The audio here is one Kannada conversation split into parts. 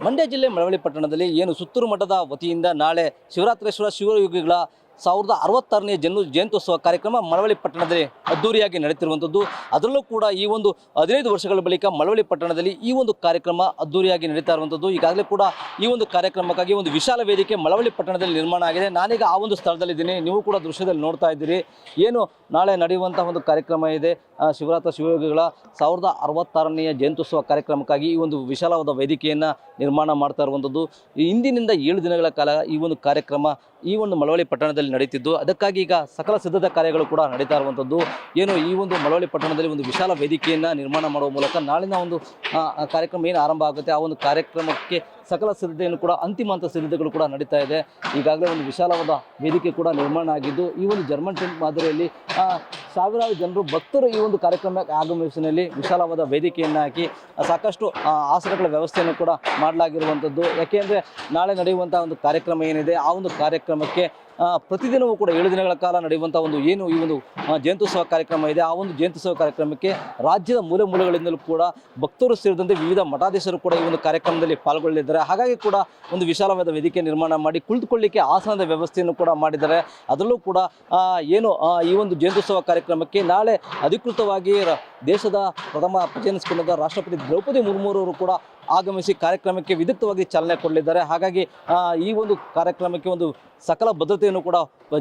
ಮಂಡ್ಯ ಜಿಲ್ಲೆ ಮಳವಳ್ಳಿ ಪಟ್ಟಣದಲ್ಲಿ ಏನು ಸುತ್ತೂರು ಮಠದ ವತಿಯಿಂದ ನಾಳೆ ಶಿವರಾತ್ರೇಶ್ವರ ಶಿವಯೋಗಿಗಳ ಸಾವಿರದ ಅರವತ್ತಾರನೇ ಜನ್ಮ ಜಯಂತ್ಯೋತ್ಸವ ಕಾರ್ಯಕ್ರಮ ಮಳವಳ್ಳಿ ಪಟ್ಟಣದಲ್ಲಿ ಅದ್ದೂರಿಯಾಗಿ ನಡೀತಿರುವಂಥದ್ದು. ಅದರಲ್ಲೂ ಕೂಡ ಈ ಒಂದು ಹದಿನೈದು ವರ್ಷಗಳ ಬಳಿಕ ಮಳವಳ್ಳಿ ಪಟ್ಟಣದಲ್ಲಿ ಈ ಒಂದು ಕಾರ್ಯಕ್ರಮ ಅದ್ದೂರಿಯಾಗಿ ನಡೀತಾ ಇರುವಂಥದ್ದು. ಈಗಾಗಲೇ ಕೂಡ ಈ ಒಂದು ಕಾರ್ಯಕ್ರಮಕ್ಕಾಗಿ ಒಂದು ವಿಶಾಲ ವೇದಿಕೆ ಮಳವಳ್ಳಿ ಪಟ್ಟಣದಲ್ಲಿ ನಿರ್ಮಾಣ ಆಗಿದೆ. ನಾನೀಗ ಆ ಒಂದು ಸ್ಥಳದಲ್ಲಿದ್ದೀನಿ. ನೀವು ಕೂಡ ದೃಶ್ಯದಲ್ಲಿ ನೋಡ್ತಾ ಇದ್ದೀರಿ. ಏನು ನಾಳೆ ನಡೆಯುವಂಥ ಒಂದು ಕಾರ್ಯಕ್ರಮ ಇದೆ. ಶಿವರಾತ್ರಿ ಶಿವಯೋಗಿಗಳ ಸಾವಿರದ ಅರವತ್ತಾರನೆಯ ಜಯಂತ್ಯೋತ್ಸವ ಕಾರ್ಯಕ್ರಮಕ್ಕಾಗಿ ಈ ಒಂದು ವಿಶಾಲವಾದ ವೇದಿಕೆಯನ್ನು ನಿರ್ಮಾಣ ಮಾಡ್ತಾ ಇರುವಂಥದ್ದು. ಇಂದಿನಿಂದ ಏಳು ದಿನಗಳ ಕಾಲ ಈ ಒಂದು ಕಾರ್ಯಕ್ರಮ ಈ ಒಂದು ಮಳವಳ್ಳಿ ಪಟ್ಟಣದಲ್ಲಿ ನಡೀತಿದ್ದು. ಅದಕ್ಕಾಗಿ ಈಗ ಸಕಲ ಸಿದ್ಧತಾ ಕಾರ್ಯಗಳು ಕೂಡ ನಡೀತಾ ಇರುವಂಥದ್ದು. ಏನು ಈ ಒಂದು ಮಳವಳ್ಳಿ ಪಟ್ಟಣದಲ್ಲಿ ಒಂದು ವಿಶಾಲ ವೇದಿಕೆಯನ್ನು ನಿರ್ಮಾಣ ಮಾಡುವ ಮೂಲಕ ನಾಳಿನ ಒಂದು ಕಾರ್ಯಕ್ರಮ ಏನು ಆರಂಭ ಆಗುತ್ತೆ, ಆ ಒಂದು ಕಾರ್ಯಕ್ರಮಕ್ಕೆ ಸಕಲ ಸಿದ್ಧತೆಯನ್ನು ಕೂಡ, ಅಂತಿಮ ಹಂತ ಸಿದ್ಧತೆಗಳು ಕೂಡ ನಡೀತಾ ಇದೆ. ಈಗಾಗಲೇ ಒಂದು ವಿಶಾಲವಾದ ವೇದಿಕೆ ಕೂಡ ನಿರ್ಮಾಣ ಆಗಿದ್ದು, ಈ ಒಂದು ಜರ್ಮನ್ ಟೆಂಟ್ ಮಾದರಿಯಲ್ಲಿ ಸಾವಿರಾರು ಜನರು ಭಕ್ತರು ಈ ಒಂದು ಕಾರ್ಯಕ್ರಮಕ್ಕೆ ಆಗಮಿಸಿನಲ್ಲಿ ವಿಶಾಲವಾದ ವೇದಿಕೆಯನ್ನು ಹಾಕಿ, ಸಾಕಷ್ಟು ಆಸನಗಳ ವ್ಯವಸ್ಥೆಯನ್ನು ಕೂಡ ಮಾಡಲಾಗಿರುವಂಥದ್ದು. ಯಾಕೆಂದರೆ ನಾಳೆ ನಡೆಯುವಂಥ ಒಂದು ಕಾರ್ಯಕ್ರಮ ಏನಿದೆ, ಆ ಒಂದು ಕಾರ್ಯಕ್ರಮಕ್ಕೆ ಪ್ರತಿದಿನವೂ ಕೂಡ ಏಳು ದಿನಗಳ ಕಾಲ ನಡೆಯುವಂಥ ಒಂದು ಏನು ಈ ಒಂದು ಜಯಂತ್ಯುತ್ಸವ ಕಾರ್ಯಕ್ರಮ ಇದೆ. ಆ ಒಂದು ಜಯಂತ್ಯುತ್ಸವ ಕಾರ್ಯಕ್ರಮಕ್ಕೆ ರಾಜ್ಯದ ಮೂಲೆ ಮೂಲೆಗಳಿಂದಲೂ ಕೂಡ ಭಕ್ತರು ಸೇರಿದಂತೆ ವಿವಿಧ ಮಠಾಧೀಶರು ಕೂಡ ಈ ಒಂದು ಕಾರ್ಯಕ್ರಮದಲ್ಲಿ ಪಾಲ್ಗೊಳ್ಳಲಿದ್ದಾರೆ. ಹಾಗಾಗಿ ಕೂಡ ಒಂದು ವಿಶಾಲವಾದ ವೇದಿಕೆ ನಿರ್ಮಾಣ ಮಾಡಿ ಕುಳಿತುಕೊಳ್ಳಿಕ್ಕೆ ಆಸನದ ವ್ಯವಸ್ಥೆಯನ್ನು ಕೂಡ ಮಾಡಿದ್ದಾರೆ. ಅದರಲ್ಲೂ ಕೂಡ ಏನು ಈ ಒಂದು ಜಯಂತ್ಯುತ್ಸವ ಕಾರ್ಯಕ್ರಮಕ್ಕೆ ನಾಳೆ ಅಧಿಕೃತವಾಗಿ ದೇಶದ ಪ್ರಥಮ ಪ್ರಜೆನಿಸಿಕೊಂಡ ರಾಷ್ಟ್ರಪತಿ ದ್ರೌಪದಿ ಮುರ್ಮುರವರು ಕೂಡ ಆಗಮಿಸಿ ಕಾರ್ಯಕ್ರಮಕ್ಕೆ ವಿದ್ಯುಕ್ತವಾಗಿ ಚಾಲನೆ ಕೊಡಲಿದ್ದಾರೆ. ಹಾಗಾಗಿ ಈ ಒಂದು ಕಾರ್ಯಕ್ರಮಕ್ಕೆ ಒಂದು ಸಕಲ ಭದ್ರತೆಯನ್ನು ಕೂಡ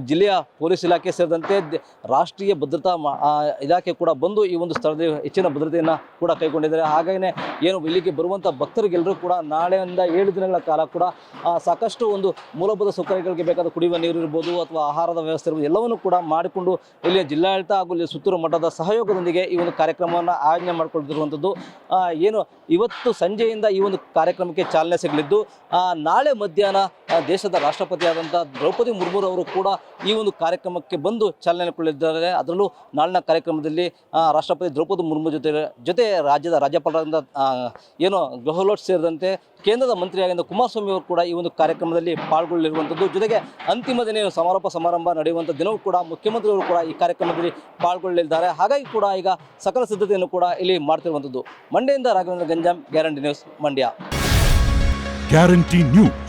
ಜಿಲ್ಲೆಯ ಪೊಲೀಸ್ ಇಲಾಖೆ ಸೇರಿದಂತೆ ರಾಷ್ಟ್ರೀಯ ಭದ್ರತಾ ಇಲಾಖೆ ಕೂಡ ಬಂದು ಈ ಒಂದು ಸ್ಥಳದಲ್ಲಿ ಹೆಚ್ಚಿನ ಭದ್ರತೆಯನ್ನು ಕೂಡ ಕೈಗೊಂಡಿದ್ದಾರೆ. ಹಾಗೆಯೇ ಏನು ಇಲ್ಲಿಗೆ ಬರುವಂಥ ಭಕ್ತರಿಗೆಲ್ಲರೂ ಕೂಡ ನಾಳೆಯಿಂದ ಏಳು ದಿನಗಳ ಕಾಲ ಕೂಡ ಸಾಕಷ್ಟು ಒಂದು ಮೂಲಭೂತ ಸೌಕರ್ಯಗಳಿಗೆ ಬೇಕಾದ ಕುಡಿಯುವ ನೀರು ಇರ್ಬೋದು ಅಥವಾ ಆಹಾರದ ವ್ಯವಸ್ಥೆ ಇರ್ಬೋದು ಎಲ್ಲವನ್ನು ಕೂಡ ಮಾಡಿಕೊಂಡು ಇಲ್ಲಿಯ ಜಿಲ್ಲಾಡಳಿತ ಹಾಗೂ ಇಲ್ಲಿ ಸುತ್ತೂರು ಮಠದ ಸಹಯೋಗದೊಂದಿಗೆ ಈ ಒಂದು ಕಾರ್ಯಕ್ರಮವನ್ನು ಆಯೋಜನೆ ಮಾಡಿಕೊಳ್ತಿರುವಂಥದ್ದು ಏನು ಇವತ್ತು ಸಂಜೆಯಿಂದ ಈ ಒಂದು ಕಾರ್ಯಕ್ರಮಕ್ಕೆ ಚಾಲನೆ ಸಿಗಲಿದ್ದು ನಾಳೆ ಮಧ್ಯಾಹ್ನ ದೇಶದ ರಾಷ್ಟ್ರಪತಿಯಾದಂಥ ದ್ರೌಪದಿ ಮುರ್ಮುರ್ ಅವರು ಕೂಡ ಈ ಒಂದು ಕಾರ್ಯಕ್ರಮಕ್ಕೆ ಬಂದು ಚಾಲನೆ ಕೊಡಲಿದ್ದಾರೆ. ಅದರಲ್ಲೂ ನಾಳಿನ ಕಾರ್ಯಕ್ರಮದಲ್ಲಿ ರಾಷ್ಟ್ರಪತಿ ದ್ರೌಪದಿ ಮುರ್ಮು ಜೊತೆ ಜೊತೆ ರಾಜ್ಯದ ರಾಜ್ಯಪಾಲರಾದ ಏನು ಗೆಹ್ಲೋಟ್ ಸೇರಿದಂತೆ ಕೇಂದ್ರದ ಮಂತ್ರಿಯಾಗಿದ್ದ ಕುಮಾರಸ್ವಾಮಿ ಅವರು ಕೂಡ ಈ ಒಂದು ಕಾರ್ಯಕ್ರಮದಲ್ಲಿ ಪಾಲ್ಗೊಳ್ಳಲಿರುವಂಥದ್ದು ಜೊತೆಗೆ ಅಂತಿಮ ದಿನ ಸಮಾರೋಪ ಸಮಾರಂಭ ನಡೆಯುವಂಥ ದಿನವೂ ಕೂಡ ಮುಖ್ಯಮಂತ್ರಿಯವರು ಕೂಡ ಈ ಕಾರ್ಯಕ್ರಮದಲ್ಲಿ ಪಾಲ್ಗೊಳ್ಳಲಿದ್ದಾರೆ. ಹಾಗಾಗಿ ಕೂಡ ಈಗ ಸಕಲ ಸಿದ್ಧತೆಯನ್ನು ಕೂಡ ಇಲ್ಲಿ ಮಾಡ್ತಿರುವಂಥದ್ದು ಮಂಡ್ಯದಿಂದ Raghavendra Ganjam, guarantee news Mandya. Guarantee news.